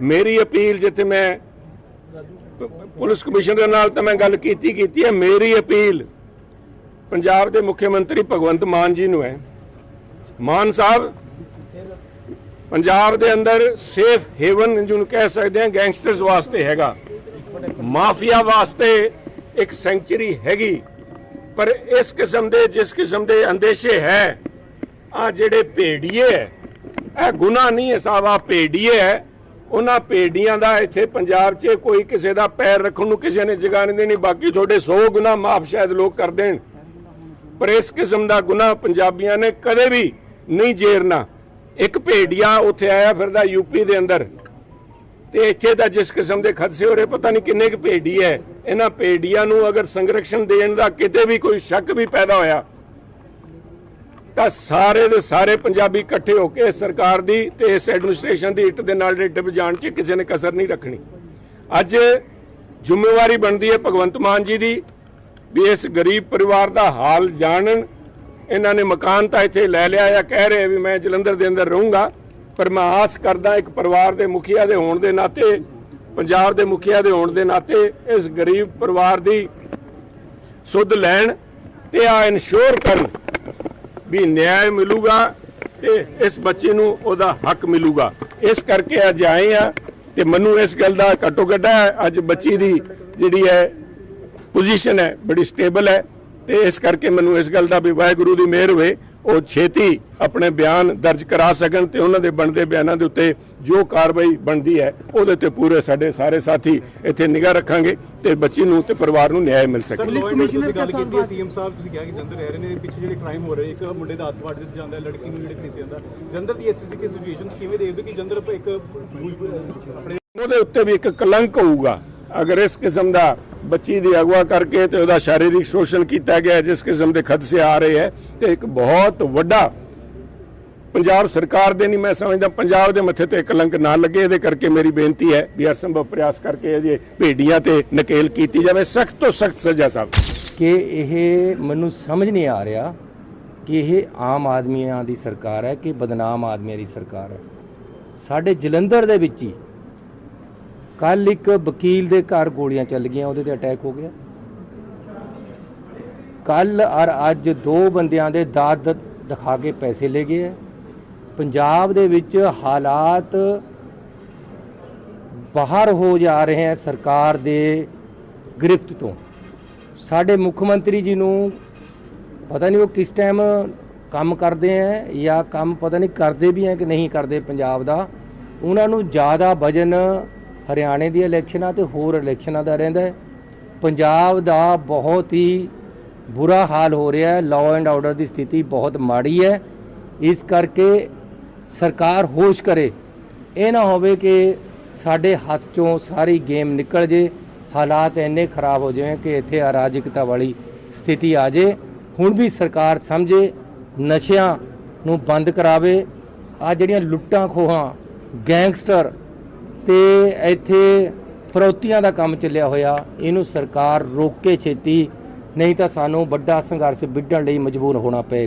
ਮੇਰੀ ਅਪੀਲ ਜਿੱਥੇ ਮੈਂ ਪੁਲਿਸ ਕਮਿਸ਼ਨਰ ਨਾਲ ਤਾਂ ਮੈਂ ਗੱਲ ਕੀਤੀ ਕੀਤੀ ਹੈ। ਮੇਰੀ ਅਪੀਲ ਪੰਜਾਬ ਦੇ ਮੁੱਖ ਮੰਤਰੀ ਭਗਵੰਤ ਮਾਨ ਜੀ ਨੂੰ ਹੈ। ਮਾਨ ਸਾਹਿਬ, ਪੰਜਾਬ ਦੇ ਅੰਦਰ ਸੇਫ ਹੇਵਨ ਜਿਹਨੂੰ ਕਹਿ ਸਕਦੇ ਹਾਂ ਗੈਂਗਸਟਰਸ ਵਾਸਤੇ ਹੈਗਾ। ਮਾਫੀਆ ਵਾਸਤੇ ਇੱਕ ਸੈਂਚਰੀ ਹੈਗੀ। ਪਰ ਇਸ ਕਿਸਮ ਦੇ, ਜਿਸ ਕਿਸਮ ਦੇ ਅੰਦੇਸ਼ੇ ਹੈ, ਆ ਜਿਹੜੇ ਭੇੜੀਏ ਹੈ, ਇਹ ਗੁਨਾਹ ਨਹੀਂ ਹੈ ਸਾਹਿਬ ਆ ਭੇੜੀਏ ਹੈ। ਉਹਨਾਂ ਭੇੜੀਆਂ ਦਾ ਇੱਥੇ ਪੰਜਾਬ 'ਚ ਕੋਈ ਕਿਸੇ ਦਾ ਪੈਰ ਰੱਖਣ ਨੂੰ ਕਿਸੇ ਨੇ ਜਗ੍ਹਾ ਨਹੀਂ ਦੇਣੀ, ਬਾਕੀ ਤੁਹਾਡੇ 100 ਗੁਨਾਹ ਮਾਫ ਸ਼ਾਇਦ ਲੋਕ ਕਰ ਦੇਣ। ਪਰ ਇਸ ਕਿਸਮ ਦਾ ਗੁਨਾਹ ਪੰਜਾਬੀਆਂ ਨੇ ਕਦੇ ਵੀ ਨਹੀਂ ਜੇਰਨਾ। ਇੱਕ ਭੇੜੀਆ ਉੱਥੇ ਆਇਆ ਫਿਰਦਾ ਯੂਪੀ ਦੇ ਅੰਦਰ ਤੇ ਇੱਥੇ ਦਾ ਜਿਸ ਕਿਸਮ ਦੇ ਖਦਸੇ ਹੋ ਰਹੇ, ਪਤਾ ਨਹੀਂ ਕਿੰਨੇ ਕੁ ਭੇੜੀ ਹੈ। ਇਹਨਾਂ ਭੇੜੀਆਂ ਨੂੰ ਅਗਰ ਸੰਰਕਸ਼ਣ ਦੇਣ ਦਾ ਕਿਤੇ ਵੀ ਕੋਈ ਸ਼ੱਕ ਵੀ ਪੈਦਾ ਹੋਇਆ ਤਾਂ ਸਾਰੇ ਦੇ ਸਾਰੇ ਪੰਜਾਬੀ ਇਕੱਠੇ ਹੋ ਕੇ ਸਰਕਾਰ ਦੀ ਤੇ ਇਸ ਐਡਮਿਨਿਸਟ੍ਰੇਸ਼ਨ ਦੀ ਇੱਟ ਦੇ ਨਾਲ ਡਿੱਬ ਜਾਣ 'ਚ ਕਿਸੇ ਨੇ ਕਸਰ ਨਹੀਂ ਰੱਖਣੀ। ਅੱਜ ਜ਼ਿੰਮੇਵਾਰੀ ਬਣਦੀ ਹੈ ਭਗਵੰਤ ਮਾਨ ਜੀ ਦੀ ਵੀ ਇਸ ਗਰੀਬ ਪਰਿਵਾਰ ਦਾ ਹਾਲ ਜਾਣਨ। ਇਹਨਾਂ ਨੇ ਮਕਾਨ ਤਾਂ ਇੱਥੇ ਲੈ ਲਿਆ ਜਾਂ ਕਹਿ ਰਹੇ ਵੀ ਮੈਂ ਜਲੰਧਰ ਦੇ ਅੰਦਰ ਰਹੂੰਗਾ, ਪਰ ਮੈਂ ਆਸ ਕਰਦਾ ਇੱਕ ਪਰਿਵਾਰ ਦੇ ਮੁਖੀਆ ਦੇ ਹੋਣ ਦੇ ਨਾਤੇ, ਪੰਜਾਬ ਦੇ ਮੁਖੀਆ ਦੇ ਹੋਣ ਦੇ ਨਾਤੇ ਇਸ ਗਰੀਬ ਪਰਿਵਾਰ ਦੀ ਸੁੱਧ ਲੈਣ ਤੇ ਆ ਇਨਸ਼ੋਰ ਕਰਨ। ਵੀ ਨਿਆਂ ਮਿਲੂਗਾ ਤੇ ਇਸ ਬੱਚੇ ਨੂੰ ਉਹਦਾ ਹੱਕ ਮਿਲੂਗਾ। ਇਸ ਕਰਕੇ ਅੱਜ ਆਏ ਆ ਤੇ ਮੈਨੂੰ ਇਸ ਗੱਲ ਦਾ ਘੱਟੋ ਘੱਟ ਹੈ, ਅੱਜ ਬੱਚੀ ਦੀ ਜਿਹੜੀ ਹੈ ਪੋਜੀਸ਼ਨ ਹੈ ਬੜੀ ਸਟੇਬਲ ਹੈ ਤੇ ਇਸ ਕਰਕੇ ਮੈਨੂੰ ਇਸ ਗੱਲ ਦਾ ਵੀ ਵਾਹਿਗੁਰੂ ਦੀ ਮਿਹਰ ਹੋਵੇ। ਉਹ ਛੇਤੀ ਆਪਣੇ ਬਿਆਨ ਦਰਜ ਕਰਾ ਸਕਣ ਤੇ ਉਹਨਾਂ ਦੇ ਬਣਦੇ ਬਿਆਨਾਂ ਦੇ ਉੱਤੇ ਜੋ ਕਾਰਵਾਈ ਬਣਦੀ ਹੈ ਉਹਦੇ ਤੇ ਪੂਰੇ ਸਾਡੇ ਸਾਰੇ ਸਾਥੀ ਇੱਥੇ ਨਿਗਾਹ ਰੱਖਾਂਗੇ ਤੇ ਬੱਚੀ ਨੂੰ ਤੇ ਪਰਿਵਾਰ ਨੂੰ ਨਿਆਂ ਮਿਲ ਸਕੇ ਪੁਲਿਸ ਕਮਿਸ਼ਨਰ ਗੱਲ ਕੀਤੀ ਸੀਐਮ ਸਾਹਿਬ ਤੁਸੀਂ ਕਿਹਾ ਕਿ ਜੰਦਰ ਰਹਿ ਰਹੇ ਨੇ ਪਿੱਛੇ ਜਿਹੜੇ ਕ੍ਰਾਈਮ ਹੋ ਰਹੇ ਇੱਕ ਮੁੰਡੇ ਦਾ ਹੱਥ ਵੱਢ ਦਿੱਤਾ ਜਾਂਦਾ ਹੈ, ਲੜਕੀ ਨੂੰ ਜਿਹੜੇ ਘੜੀਸਿਆ ਜਾਂਦਾ। ਜੰਦਰ ਦੀ ਇਸ ਤਰੀਕੇ ਦੀ ਸਿਚੁਏਸ਼ਨ ਕਿਵੇਂ ਦੇਖਦੇ ਕਿ ਜੰਦਰ ਇੱਕ ਆਪਣੇ ਉਹਦੇ ਉੱਤੇ ਵੀ ਇੱਕ ਕਲੰਕ ਹੋਊਗਾ। ਅਗਰ ਇਸ ਕਿਸਮ ਦਾ ਬੱਚੀ ਦੀ ਅਗਵਾ ਕਰਕੇ ਤੇ ਉਹਦਾ ਸ਼ਾਰੀਰਿਕ ਸ਼ੋਸ਼ਣ ਕੀਤਾ ਗਿਆ ਜਿਸ ਕਿਸਮ ਦੇ ਖਦਸ਼ੇ ਆ ਰਹੇ ਹੈ, ਤੇ ਇੱਕ ਬਹੁਤ ਵੱਡਾ ਪੰਜਾਬ ਸਰਕਾਰ ਦੇ ਨਹੀਂ, ਮੈਂ ਸਮਝਦਾ ਪੰਜਾਬ ਦੇ ਮੱਥੇ ਤੇ ਕਲੰਕ ਨਾ ਲੱਗੇ, ਇਹਦੇ ਕਰਕੇ ਮੇਰੀ ਬੇਨਤੀ ਹੈ ਵੀ ਹਰ ਸੰਭਵ ਪ੍ਰਯਾਸ ਕਰਕੇ ਅਜੇ ਭੇਡੀਆਂ ਤੇ ਨਕੇਲ ਕੀਤੀ ਜਾਵੇ, ਸਖਤ ਤੋਂ ਸਖਤ ਸਜ਼ਾ ਸਾਹਿਬ ਕਿ ਇਹ ਮੈਨੂੰ ਸਮਝ ਨਹੀਂ ਆ ਰਿਹਾ ਕਿ ਇਹ ਆਮ ਆਦਮੀਆਂ ਦੀ ਸਰਕਾਰ ਹੈ ਕਿ ਬਦਨਾਮ ਆਦਮੀਆਂ ਦੀ ਸਰਕਾਰ ਹੈ। ਸਾਡੇ ਜਲੰਧਰ ਦੇ ਵਿੱਚ ਹੀ ਕੱਲ ਇੱਕ ਵਕੀਲ ਦੇ ਘਰ ਗੋਲੀਆਂ ਚੱਲ ਗਈਆਂ, ਉਹਦੇ ਤੇ ਅਟੈਕ ਹੋ ਗਿਆ। ਕੱਲ ਔਰ ਅੱਜ ਦੋ ਬੰਦਿਆਂ ਦੇ ਦਾਦ ਦਿਖਾ ਕੇ ਪੈਸੇ ਲੈ ਗਏ ਹੈ। ਪੰਜਾਬ ਦੇ ਵਿੱਚ ਹਾਲਾਤ ਬਾਹਰ ਹੋ ਜਾ ਰਹੇ ਹੈ ਸਰਕਾਰ ਦੇ ਗ੍ਰਿਫਤ ਤੋਂ। ਸਾਡੇ ਮੁੱਖ ਮੰਤਰੀ ਜੀ ਨੂੰ ਪਤਾ ਨਹੀਂ ਉਹ ਕਿਸ ਟਾਈਮ ਕੰਮ ਕਰਦੇ ਹੈ ਜਾਂ ਕੰਮ ਪਤਾ ਨਹੀਂ ਕਰਦੇ ਵੀ ਹੈ ਕਿ ਨਹੀਂ ਕਰਦੇ ਪੰਜਾਬ ਦਾ। ਉਹਨਾਂ ਨੂੰ ਜ਼ਿਆਦਾ ਵਜਨ ਹਰਿਆਣੇ ਦੀ ਇਲੈਕਸ਼ਨਾਂ ਤੇ ਹੋਰ ਇਲੈਕਸ਼ਨਾਂ ਦਾ ਰਹਿੰਦਾ ਹੈ। ਪੰਜਾਬ ਦਾ ਬਹੁਤ ਹੀ ਬੁਰਾ ਹਾਲ ਹੋ ਰਿਹਾ ਹੈ। ਲਾਅ ਐਂਡ ਆਰਡਰ ਦੀ ਸਥਿਤੀ ਬਹੁਤ ਮਾੜੀ ਹੈ। ਇਸ ਕਰਕੇ ਸਰਕਾਰ ਹੋਸ਼ ਕਰੇ। ਇਹ ਨਾ ਹੋਵੇ ਕਿ ਸਾਡੇ ਹੱਥ ਚੋਂ ਸਾਰੀ ਗੇਮ ਨਿਕਲ ਜੇ, ਹਾਲਾਤ ਇੰਨੇ ਖਰਾਬ ਹੋ ਜਾਵੇ ਕਿ ਇੱਥੇ ਅਰਾਜਕਤਾ ਵਾਲੀ ਸਥਿਤੀ ਆ ਜੇ। ਹੁਣ ਵੀ ਸਰਕਾਰ ਸਮਝੇ, ਨਸ਼ਿਆਂ ਨੂੰ ਬੰਦ ਕਰਾਵੇ। ਆ ਜਿਹੜੀਆਂ ਲੁੱਟਾਂ ਖੋਹਾਂ, ਗੈਂਗਸਟਰ ਤੇ ਇੱਥੇ ਫਰੌਤੀਆਂ ਦਾ ਕੰਮ ਚੱਲਿਆ ਹੋਇਆ। ਇਹਨੂੰ ਸਰਕਾਰ ਰੋਕੇ ਛੇਤੀ, ਨਹੀਂ ਤਾਂ ਸਾਨੂੰ ਵੱਡਾ ਸੰਘਰਸ਼ ਵਿੱਢਣ ਲਈ ਮਜਬੂਰ ਹੋਣਾ ਪਏਗਾ।